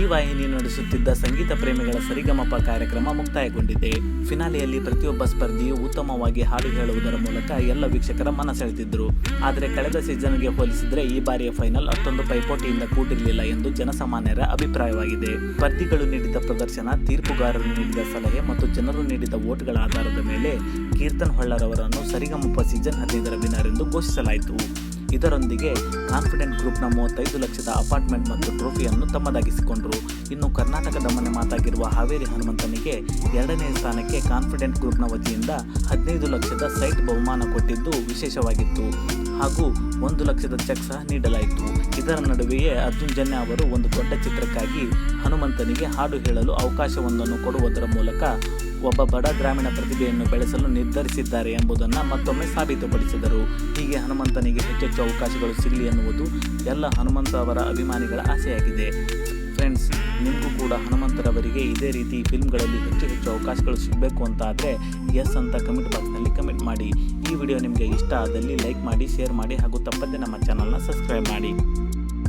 G ವಾಹಿನಿ ನಡೆಸುತ್ತಿದ್ದ ಸಂಗೀತ ಪ್ರೇಮಿಗಳ ಸರಿಗಮಪ ಕಾರ್ಯಕ್ರಮ ಮುಕ್ತಾಯಗೊಂಡಿದೆ. ಫಿನಾಲೆಯಲ್ಲಿ ಪ್ರತಿಯೊಬ್ಬ ಸ್ಪರ್ಧಿಯು ಉತ್ತಮವಾಗಿ ಹಾಡು ಹೇಳುವುದರ ಮೂಲಕ ಎಲ್ಲ ವೀಕ್ಷಕರ ಮನ ಸೆಳೆದಿದ್ದರು ಆದರೆ ಕಳೆದ ಸೀಸನ್ಗೆ ಹೋಲಿಸಿದರೆ ಈ ಬಾರಿಯ ಫೈನಲ್ ಅಷ್ಟೊಂದು ಪೈಪೋಟಿಯಿಂದ ಕೂಡಿರಲಿಲ್ಲ ಎಂದು ಜನಸಾಮಾನ್ಯರ ಅಭಿಪ್ರಾಯವಾಗಿದೆ. ಸ್ಪರ್ಧಿಗಳು ನೀಡಿದ ಪ್ರದರ್ಶನ, ತೀರ್ಪುಗಾರರು ನೀಡಿದ ಸಲಹೆ ಮತ್ತು ಜನರು ನೀಡಿದ ವೋಟ್ಗಳ ಆಧಾರದ ಮೇಲೆ ಕೀರ್ತನ್ ಹೊಳ್ಳರವರನ್ನು ಸರಿಗಮಪ ಸೀಸನ್ ಹದಿನೈದರ ವಿನರ್ ಎಂದು ಘೋಷಿಸಲಾಯಿತು. ಇದರೊಂದಿಗೆ ಕಾನ್ಫಿಡೆಂಟ್ ಗ್ರೂಪ್ನ ಮೂವತ್ತೈದು ಲಕ್ಷದ ಅಪಾರ್ಟ್ಮೆಂಟ್ ಮತ್ತು ಟ್ರೋಫಿಯನ್ನು ತಮ್ಮದಾಗಿಸಿಕೊಂಡರು. ಇನ್ನು ಕರ್ನಾಟಕದ ಮನೆ ಮಾತಾಗಿರುವ ಹಾವೇರಿ ಹನುಮಂತನಿಗೆ ಎರಡನೇ ಸ್ಥಾನಕ್ಕೆ ಕಾನ್ಫಿಡೆಂಟ್ ಗ್ರೂಪ್ನ ವತಿಯಿಂದ ಹದಿನೈದು ಲಕ್ಷದ ಸೈಟ್ ಬಹುಮಾನ ಕೊಟ್ಟಿದ್ದು ವಿಶೇಷವಾಗಿತ್ತು. ಹಾಗೂ ಒಂದು ಲಕ್ಷದ ಚೆಕ್ ಸಹ ನೀಡಲಾಯಿತು. ಇದರ ನಡುವೆಯೇ ಅರ್ಜುನ್ ಜನ್ಯ ಅವರು ಒಂದು ದೊಡ್ಡ ಚಿತ್ರಕ್ಕಾಗಿ ಹನುಮಂತನಿಗೆ ಹಾಡು ಹೇಳಲು ಅವಕಾಶವೊಂದನ್ನು ಕೊಡುವುದರ ಮೂಲಕ ಒಬ್ಬ ಬಡ ಗ್ರಾಮೀಣ ಪ್ರತಿಭೆಯನ್ನು ಬೆಳೆಸಲು ನಿರ್ಧರಿಸಿದ್ದಾರೆ ಎಂಬುದನ್ನು ಮತ್ತೊಮ್ಮೆ ಸಾಬೀತುಪಡಿಸಿದರು. ಹೀಗೆ ಹನುಮಂತನಿಗೆ ಹೆಚ್ಚೆಚ್ಚು ಅವಕಾಶಗಳು ಸಿಗಲಿ ಎನ್ನುವುದು ಎಲ್ಲ ಹನುಮಂತ ಅವರ ಅಭಿಮಾನಿಗಳ ಆಸೆಯಾಗಿದೆ. ಫ್ರೆಂಡ್ಸ್ ನಿಮಗೂ ಕೂಡ ಹನುಮಂತರವರಿಗೆ ಇದೇ ರೀತಿ ಫಿಲ್ಮ್ಗಳಲ್ಲಿ ಹೆಚ್ಚು ಹೆಚ್ಚು ಅವಕಾಶಗಳು ಸಿಗಬೇಕು ಅಂತ ಆದರೆ ಎಸ್ ಅಂತ ಕಮೆಂಟ್ ಬಾಕ್ಸ್ನಲ್ಲಿ ಕಮೆಂಟ್ ಮಾಡಿ. ಈ ವಿಡಿಯೋ ನಿಮಗೆ ಇಷ್ಟ ಆದಲ್ಲಿ ಲೈಕ್ ಮಾಡಿ ಶೇರ್ ಮಾಡಿ ಹಾಗೂ ತಪ್ಪದೆ ನಮ್ಮ ಚಾನಲ್ನ ಸಬ್ಸ್ಕ್ರೈಬ್ ಮಾಡಿ.